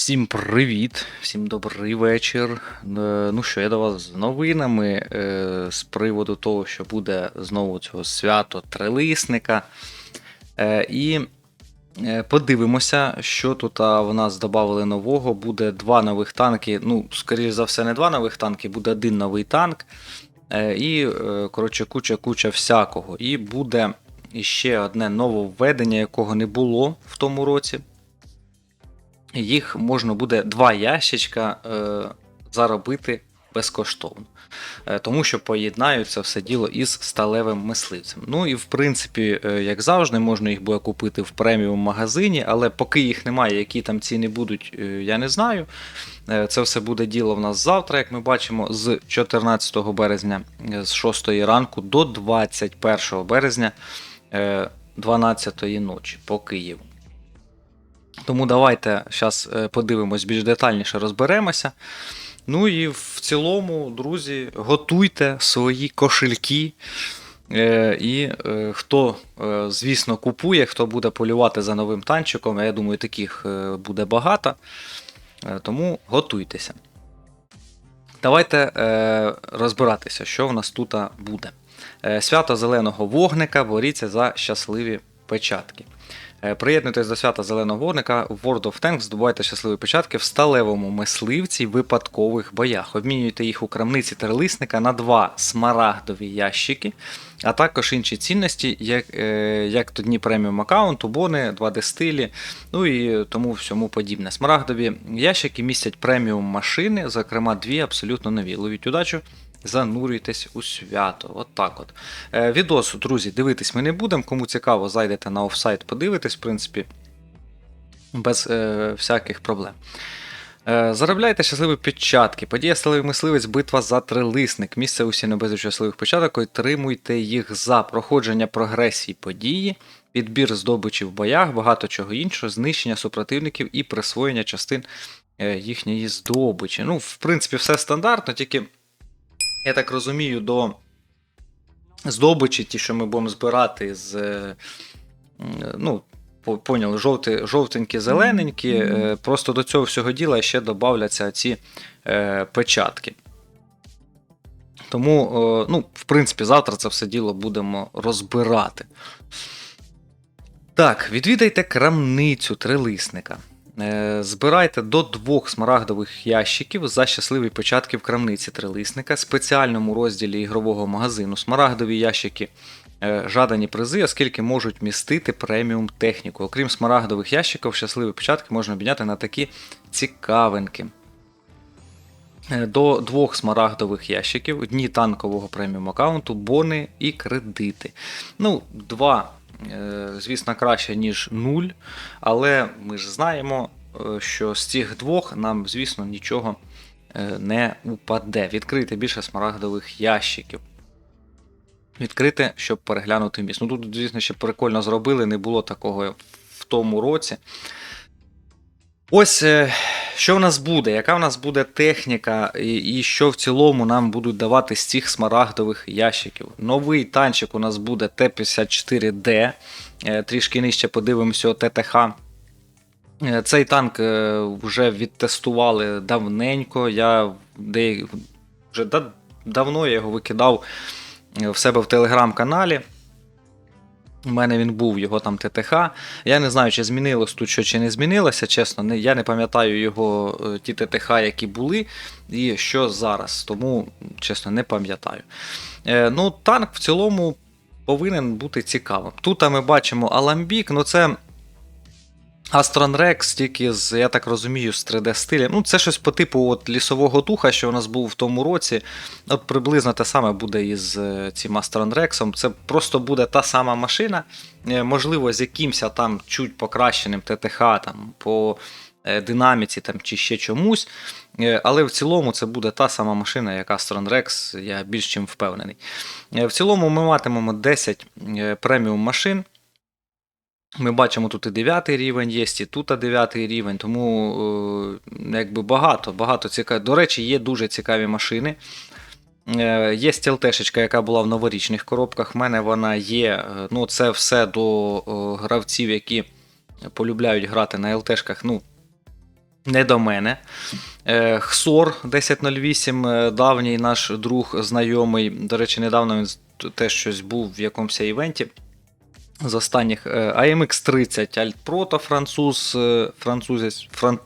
Всім привіт, всім добрий вечір. Е, Ну що, я до вас з новинами е, з приводу того, що буде знову цього свято трилисника. Е, І подивимося, що тут в нас додали нового. Буде два нових танки. Ну, скоріш за все, не два нових танки, буде один новий танк. І, коротше, куча-куча всякого. І буде ще одне нововведення, якого не було в тому році їх можна буде два ящичка е, заробити безкоштовно. Е, тому що поєднаються все діло із сталевим мисливцем. Ну і в принципі, е, як завжди, можна їх буде купити в преміум магазині, але поки їх немає, які там ціни будуть, е, я не знаю. Е, Це все буде діло в нас завтра, як ми бачимо, з 14 березня е, з 6 ранку до 21 березня е, 12 ночі по Києву. Тому давайте зараз подивимось більш детальніше розберемося. Ну і в цілому, друзі, готуйте свої кошельки. Е, І е, хто, е, звісно, купує, хто буде полювати за новим танчиком, я думаю, таких е, буде багато. Е, Тому готуйтеся. Давайте е, розбиратися, що в нас тут буде. Е, Свято зеленого вогника, боріться за щасливі печатки. Е, Приєднуйтесь до свята зеленого вогника в World of Tanks, здобувайте щасливі печатки в сталевому мисливці випадкових боях. Обмінюйте їх у крамниці терлисника на два смарагдові ящики, а також інші цінності, як, е, як то дні преміум аккаунту, бони, 2D стилі, ну і тому всьому подібне. Смарагдові ящики містять преміум машини, зокрема дві абсолютно нові. Ловіть удачу! Занурюйтесь у свято. От так от. Е, відос, друзі, дивитись ми не будемо. Кому цікаво, зайдете на офсайт, подивитесь, в принципі, без е, всяких проблем. Е, заробляйте щасливі печатки. Подія сталевий мисливець, битва за трилисник. Місце усі на безліч щасливих печаток. Отримуйте їх за проходження прогресії події, підбір здобичі в боях, багато чого іншого, знищення супротивників і присвоєння частин е, їхньої здобичі. Ну, в принципі, все стандартно, тільки. Я так розумію, до здобичі, ті, що ми будемо збирати з. е, Ну, поняли, жовті, жовтенькі, зелененькі. е, Просто до цього всього діла ще додавляться ці е, печатки. Тому, е, ну, в принципі, завтра це все діло будемо розбирати. Так, відвідайте крамницю трилисника. Е, Збирайте до двох смарагдових ящиків за щасливі початки в крамниці трилисника, спеціальному розділі ігрового магазину. Смарагдові ящики е, жадані призи, оскільки можуть містити преміум техніку. Окрім смарагдових ящиків, щасливі початки можна обміняти на такі цікавинки. Е, До двох смарагдових ящиків, дні танкового преміум аккаунту, бони і кредити. Ну, два, звісно, краще, ніж нуль, але ми ж знаємо, е, що з цих двох нам, звісно, нічого е, не упаде. Відкрийте більше смарагдових ящиків. Відкрити, щоб переглянути міст. Ну тут, звісно, ще прикольно зробили, не було такого в тому році. Ось е, що в нас буде, яка в нас буде техніка, і, і що в цілому нам будуть давати з цих смарагдових ящиків. Новий танчик у нас буде Т-54Д. Е, Трішки нижче подивимося ТТХ. Е, Цей танк вже відтестували давненько. Я де, вже да- давно я його викидав в себе в телеграм-каналі. У мене він був його там ТТХ. Я не знаю, чи змінилось тут що, чи не змінилося, чесно. Не, я не пам'ятаю його е, ті ТТХ, які були, і що зараз. Тому, чесно, не пам'ятаю. Е, ну, танк в цілому повинен бути цікавим. Тут ми бачимо Аламбік, ну це. Aston Rex тільки з, я так розумію, з 3D стилем. Ну, це щось по типу от лісового духа, що у нас був в тому році. От приблизно те саме буде із е, цим Aston Rex. Це просто буде та сама машина, е, можливо, з якимось там чуть покращеним ТТХ там, по е, динаміці там, чи ще чомусь. Але в цілому це буде та сама машина, як Aston Rex, я більш чим впевнений. В цілому ми матимемо 10 е, преміум машин. Ми бачимо тут і 9 рівень є, і тут 9 рівень, тому е, якби багато, багато цікавих. До речі, є дуже цікаві машини. Е, Є стілтешечка, яка була в новорічних коробках. В мене вона є. е, Ну, це все до гравців, які полюбляють грати на ЛТшках. Ну, Не до мене. Хсор 1008, е, давній наш друг знайомий. До речі, недавно він теж щось був в якомусь івенті. З останніх е, AMX 30 Alt та француз, е, французець, фран,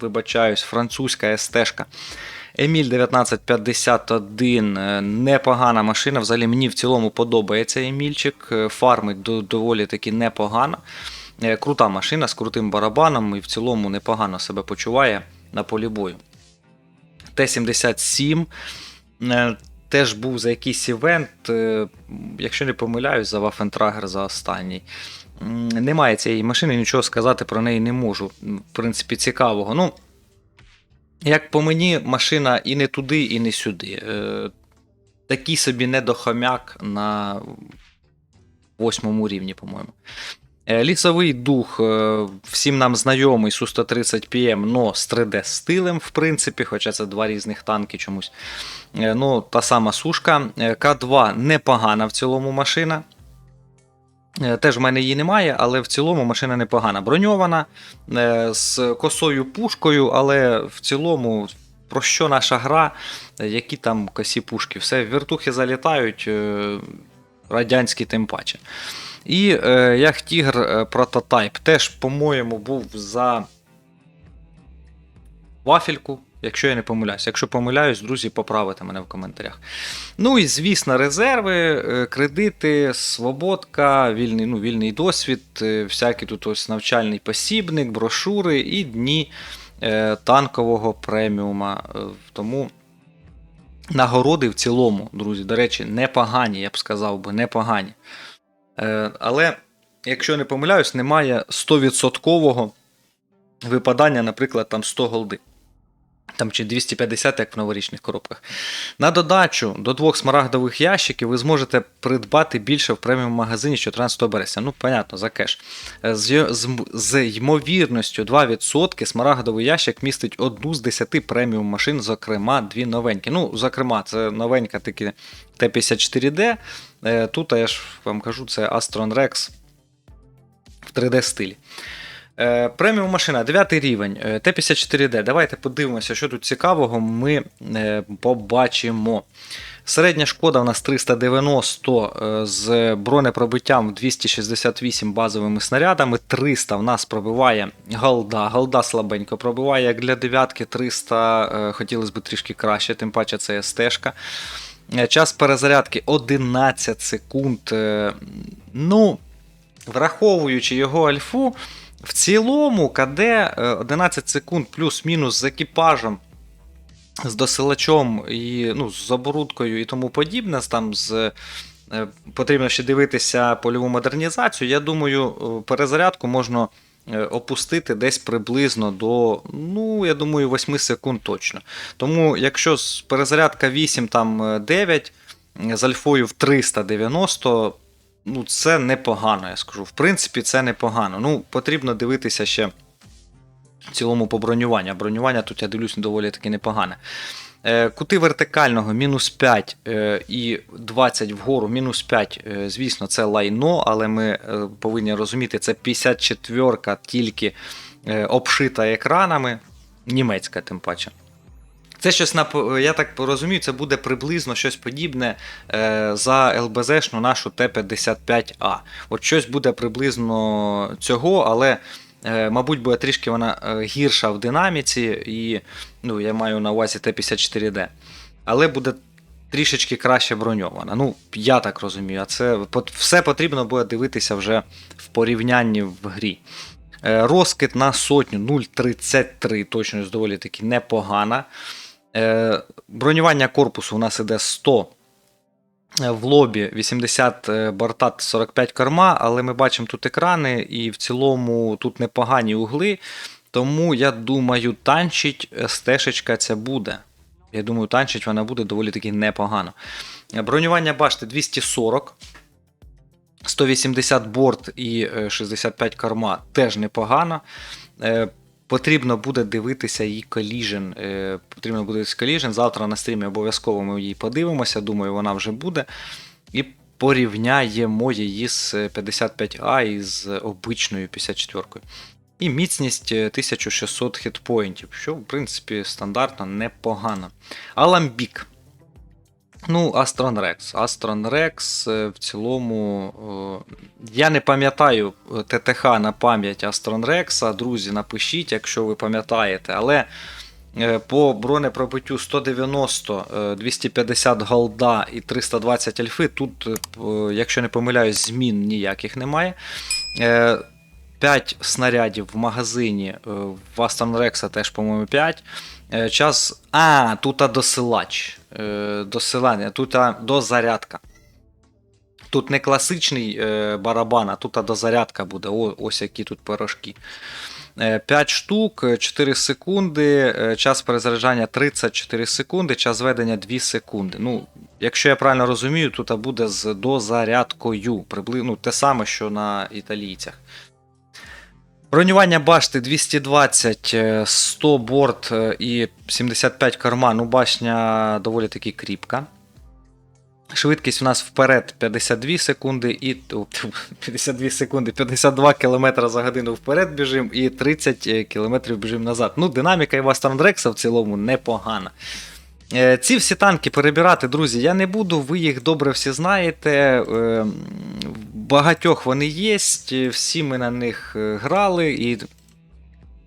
вибачаюсь, французька СТ-шка. Еміль 1951 е, непогана машина. Взагалі мені в цілому подобається Емільчик. Фармить до- доволі таки непогано. Крута машина з крутим барабаном і в цілому непогано себе почуває на полі бою. Т-77 е, теж був за якийсь івент, е, якщо не помиляюсь, за Waffentrager за останній. Немає цієї машини, нічого сказати про неї не можу. В принципі, цікавого. Ну, як по мені, машина і не туди, і не сюди. Е, Такий собі недохомяк на восьмому рівні, по-моєму. Е, Лісовий дух, е, всім нам знайомий Су-130 PM, но з 3D стилем, в принципі, хоча це два різних танки чомусь. Е, Ну, та сама сушка. Е, К2 непогана в цілому машина. Теж в мене її немає, але в цілому машина непогана. Броньована з косою пушкою, але в цілому, про що наша гра, які там косі пушки. Все, вертухи залітають, радянські тим паче. І е, як Тігр е, прототайп теж, по-моєму, був за вафельку, якщо я не помиляюсь. Якщо помиляюсь, друзі, поправите мене в коментарях. Ну і звісно, резерви, е, кредити, свободка, вільний, ну, вільний досвід, е, всякий тут ось навчальний посібник, брошури і дні е, танкового преміума. Тому нагороди в цілому, друзі, до речі, непогані, я б сказав би, непогані. Е, Але, якщо не помиляюсь, немає 100% випадання, наприклад, там 100 голди. Там чи 250, як в новорічних коробках. На додачу до двох смарагдових ящиків ви зможете придбати більше в преміум магазині 14 березня. Ну, понятно, за кеш. Е, З, з, з ймовірністю 2% смарагдовий ящик містить одну з 10 преміум машин, зокрема, дві новенькі. Ну, зокрема, це новенька таки Т-54D. Е, Тут, я ж вам кажу, це Astron Rex в 3D стилі. Е, Преміум машина, 9 рівень, е, Т-54D. Давайте подивимося, що тут цікавого ми е, побачимо. Середня шкода у нас 390 е, з бронепробиттям 268 базовими снарядами. 300 в нас пробиває голда. Голда слабенько пробиває, як для дев'ятки 300 е, хотілося б трішки краще, тим паче це СТ-шка. Е, Час перезарядки 11 секунд. Ну, враховуючи його альфу, в цілому КД е, 11 секунд плюс-мінус з екіпажем, з досилачом і ну, з оборудкою і тому подібне. Там з, е, потрібно ще дивитися польову модернізацію. Я думаю, е, перезарядку можна е, опустити десь приблизно до, ну, я думаю, 8 секунд точно. Тому, якщо перезарядка 8, там е, 9, е, з альфою в 390, ну, це непогано, я скажу. В принципі, це непогано. Ну, потрібно дивитися ще в цілому по бронюванню. Бронювання тут я дивлюсь доволі таки непогане. Е, Кути вертикального мінус 5 е, і 20 вгору, мінус 5, е, звісно, це лайно, але ми повинні розуміти, це 54 тільки обшита екранами, німецька тим паче. Це щось я так розумію, це буде приблизно щось подібне е, за ЛБЗшну нашу Т-55А. От щось буде приблизно цього, але, е, мабуть, буде трішки вона е, гірша в динаміці, і ну, я маю на увазі Т-54Д. Але буде трішечки краще броньована. Ну, я так розумію, а це все потрібно буде дивитися вже в порівнянні в грі. Розкид на сотню 0,33, точно доволі таки непогана. Е, Бронювання корпусу у нас іде 100 е, в лобі 80 е, борта 45 корма, але ми бачимо тут екрани, і в цілому тут непогані угли. Тому я думаю, танчить стежечка ця буде. Я думаю, танчить вона буде доволі таки непогано. Бронювання башти 240. 180 борт і е, 65 корма теж непогано. Е, Потрібно буде дивитися її коліжен. Потрібно буде коліжен. Завтра на стрімі обов'язково ми її подивимося. Думаю, вона вже буде. І порівняємо її з 55А і з обичною 54 кою І міцність е, 1600 хітпоінтів, що, в принципі, стандартно непогано. Аламбік. Ну, Rex. Aston Rex е, в цілому. е, Я не пам'ятаю е, ТТХ на пам'ять Aston Rex. Друзі, напишіть, якщо ви пам'ятаєте. Але е, по бронепробиттю 190, е, 250 голда і 320 альфи. Тут, якщо не помиляюсь, змін ніяких немає. 5 снарядів в магазині. В Aston Rex теж, по-моєму, 5. Е, Час. А, тут досилач. Е, Досилання, тут дозарядка. Тут не класичний е, барабан, а тут дозарядка буде. О, ось які тут пирожки. 5 штук, е, 4 секунди, час перезаряджання 34 секунди, час ведення 2 секунди. Ну, якщо я правильно розумію, тут буде з дозарядкою. Прибли... Ну, те саме, що на італійцях. Бронювання башти 220, е, 100 борт е, і 75 корма. Ну, башня доволі таки кріпка. Швидкість у нас вперед 52 секунди і 52 секунди, 52 км за годину вперед біжим і 30 км біжим назад. Ну, динаміка і Вастерндрекса в цілому непогана. Е, Ці всі танки перебирати, друзі, я не буду, ви їх добре всі знаєте. Е, Багатьох вони є, всі ми на них е, грали, і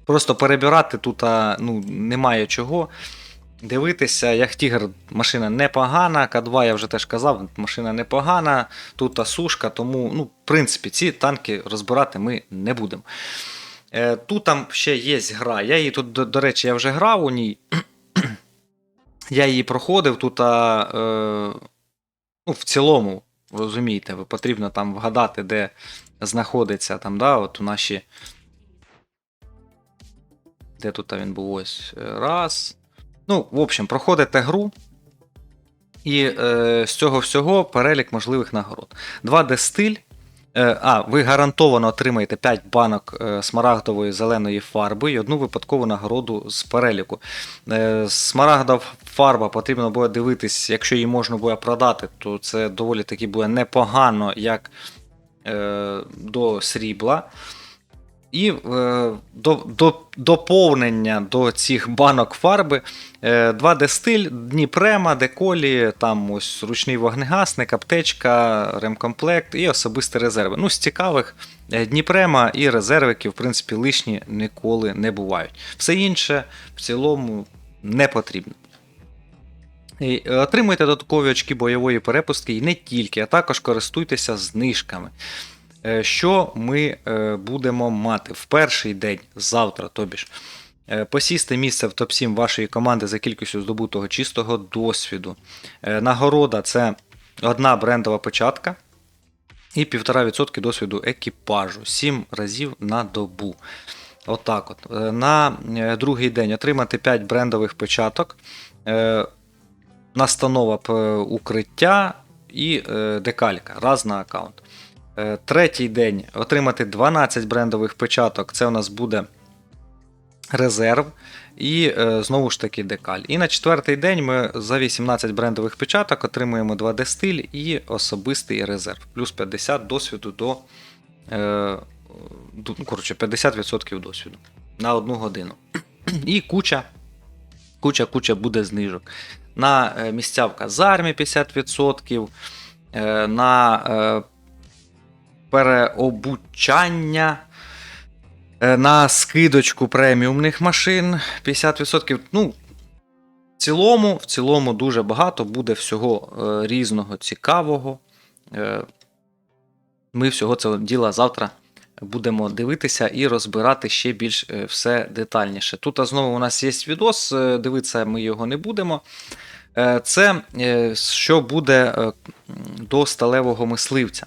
просто перебирати тут ну, немає чого. Дивитися, як Тігр машина непогана, К2 я вже теж казав, машина непогана, тут сушка, тому, ну, в принципі, ці танки розбирати ми не будемо. Тут там ще є гра. Я її тут, до речі, я вже грав у ній. Я її проходив тут. А, е, ну, в цілому, розумієте, ви потрібно там вгадати, де знаходиться там, да, от у наші. Де тут він був ось е, раз. Ну, в общем, проходите гру. І е, з цього всього перелік можливих нагород. 2D стиль. Е, а, ви гарантовано отримаєте 5 банок е, смарагдової зеленої фарби і одну випадкову нагороду з переліку. Е, смарагдова фарба потрібно буде дивитись, якщо її можна буде продати, то це доволі таки буде непогано, як до срібла. І е, до, до, доповнення до цих банок фарби е, 2D стиль, Дніпрема, деколі, там ось ручний вогнегасник, аптечка, ремкомплект і особисті резерви. Ну, з цікавих е, Дніпрема і резервики, в принципі, лишні ніколи не бувають. Все інше в цілому не потрібно. І е, Отримуйте додаткові очки бойової перепустки і не тільки, а також користуйтеся знижками. Е, Що ми е, будемо мати в перший день завтра, тобі ж, е, посісти місце в топ-7 вашої команди за кількістю здобутого чистого досвіду. Нагорода це одна брендова початка і 1,5% досвіду екіпажу 7 разів на добу. Отак от. Е, На другий день отримати 5 брендових початок, настанова укриття і декалька раз на аккаунт. Е, Третій день отримати 12 брендових печаток. Це у нас буде резерв. І е, знову ж таки декаль. І на четвертий день ми за 18 брендових печаток отримуємо 2D стиль і особистий резерв. Плюс 50 досвіду до. Е, ну, коротше, 50% досвіду на одну годину. І куча, куча, куча буде знижок. На місця в казармі 50%, е, на переобучання. Е, На скидочку преміумних машин 50%. Ну, в цілому, в цілому дуже багато буде всього е, різного цікавого. Е, Ми всього цього діла завтра будемо дивитися і розбирати ще більш все детальніше. Тут знову у нас є відос, дивитися ми його не будемо. Це що буде до сталевого мисливця.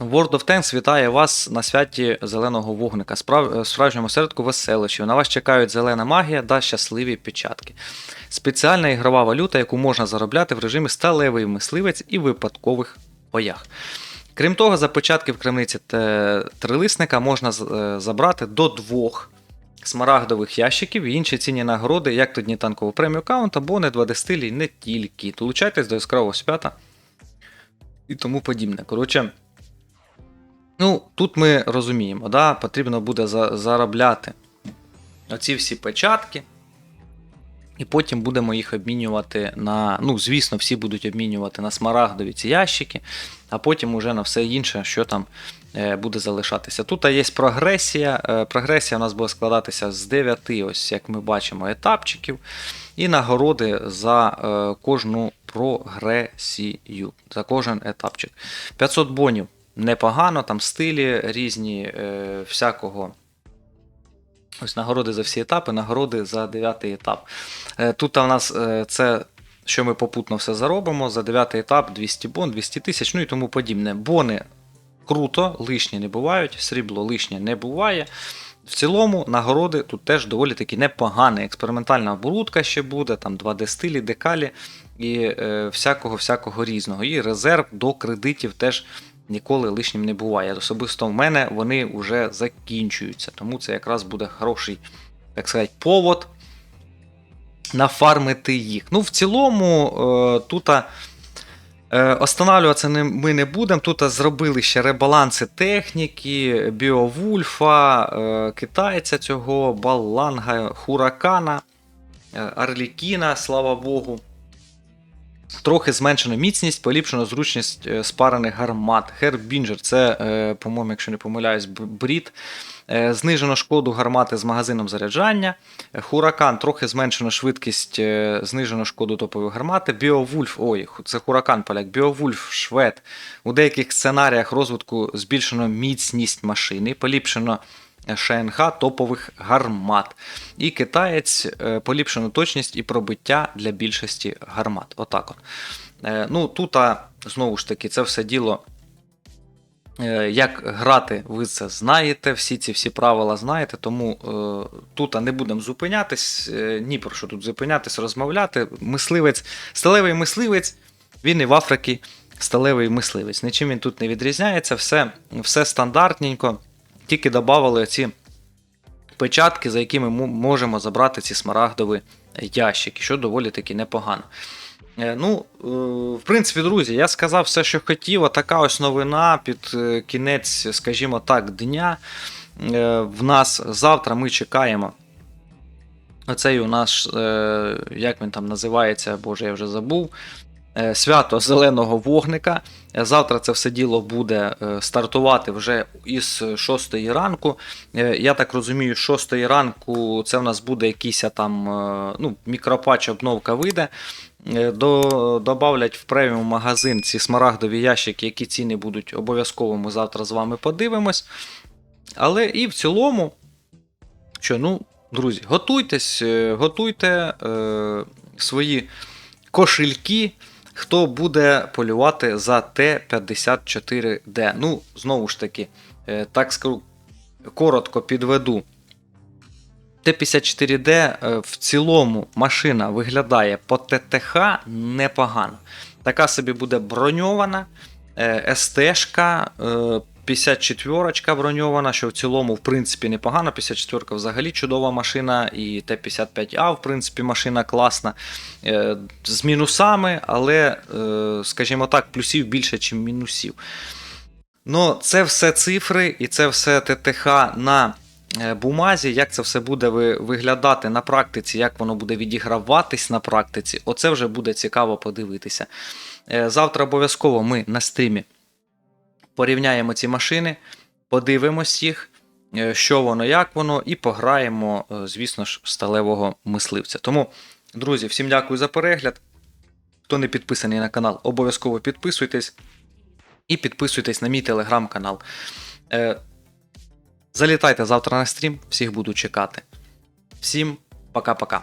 World of Tanks вітає вас на святі зеленого вогника, справ... справжньому середку веселищів. На вас чекають зелена магія та щасливі печатки. Спеціальна ігрова валюта, яку можна заробляти в режимі сталевий мисливець і випадкових боях. Крім того, за початки в крамниці трилисника можна е, забрати до двох смарагдових ящиків і інші цінні нагороди, як то дні танкового премію аккаунт або не 2D не тільки. Долучайтесь до яскравого свята і тому подібне. Коротше, Ну, тут ми розуміємо, да, потрібно буде за, заробляти оці всі печатки. І потім будемо їх обмінювати на. Ну, звісно, всі будуть обмінювати на смарагдові ці ящики, а потім уже на все інше, що там е, буде залишатися. Тут є прогресія. Е, Прогресія у нас буде складатися з 9, ось як ми бачимо, етапчиків, і нагороди за е, кожну прогресію, за кожен етапчик. 500 бонів непогано, там стилі різні, е, всякого. Ось нагороди за всі етапи, нагороди за 9 етап. Е, Тут у нас е, це, що ми попутно все заробимо. За 9 етап 200 бон, 200 тисяч, ну і тому подібне. Бони круто, лишні не бувають, срібло лишнє не буває. В цілому нагороди тут теж доволі таки непогані. Експериментальна оборудка ще буде, там 2D стилі, декалі і е, всякого всякого різного. І резерв до кредитів теж ніколи лишнім не буває. Особисто в мене вони вже закінчуються, тому це якраз буде хороший, так сказати, повод нафармити їх. Ну, в цілому, е, тут е, останавливатися ми не будемо. Тут зробили ще ребаланси техніки, Біовульфа, е, китайця цього, Баланга, Хуракана, е, Арлікіна, слава Богу. Трохи зменшено міцність, поліпшено зручність е, спарених гармат. Хербінджер це, е, по-моєму, якщо не помиляюсь, брід. Е, Знижено шкоду гармати з магазином заряджання. Хуракан трохи зменшено швидкість, знижено шкоду топової гармати. Біовульф, ой, це Хуракан поляк. Біовульф, швед. У деяких сценаріях розвитку збільшено міцність машини, поліпшено ШНХ топових гармат. І китаєць е, поліпшено точність і пробиття для більшості гармат. Отак от. Е, Ну, тут, знову ж таки, це все діло. Е, Як грати, ви це знаєте, всі ці всі правила знаєте, тому е, тут не будемо зупинятись, е, ні про що тут зупинятись, розмовляти. Мисливець, сталевий мисливець, він і в Африці сталевий мисливець. Нічим він тут не відрізняється, все, все стандартненько, тільки додавали ці печатки, за які ми можемо забрати ці смарагдові ящики, що доволі таки непогано. Е, Ну, е, в принципі, друзі, я сказав все, що хотів. Така ось новина під е, кінець, скажімо так, дня. В нас завтра ми чекаємо. Оцей у нас, як він там називається, боже, я вже забув. Е, Свято зеленого вогника. Е, Завтра це все діло буде е, стартувати вже із 6 ранку. Я так розумію, з 6 ранку це в нас буде якийсь там ну, мікропатч обновка вийде. До, добавлять в преміум магазин ці смарагдові ящики, які ціни будуть обов'язково. Ми завтра з вами подивимось. Але і в цілому, що, ну, друзі, готуйтесь, готуйте е, свої кошельки. Хто буде полювати за Т-54Д? Ну, знову ж таки, е, так скажу, коротко підведу. Т-54Д е, в цілому машина виглядає по ТТХ непогано. Така собі буде броньована, е, СТ-шка, е, 54 броньована, що в цілому, в принципі, непогано. 54-ка взагалі чудова машина, і Т-55А, в принципі, машина класна. Е, З мінусами, але, е, скажімо так, плюсів більше, ніж мінусів. Ну, це все цифри і це все ТТХ на е, бумазі. Як це все буде виглядати на практиці, як воно буде відіграватись на практиці, оце вже буде цікаво подивитися. Завтра обов'язково ми на стрімі порівняємо ці машини, подивимось їх, е, що воно, як воно, і пограємо, е, звісно ж, сталевого мисливця. Тому, друзі, всім дякую за перегляд. Хто не підписаний на канал, обов'язково підписуйтесь. І підписуйтесь на мій телеграм-канал. Е, залітайте завтра на стрім, всіх буду чекати. Всім пока-пока.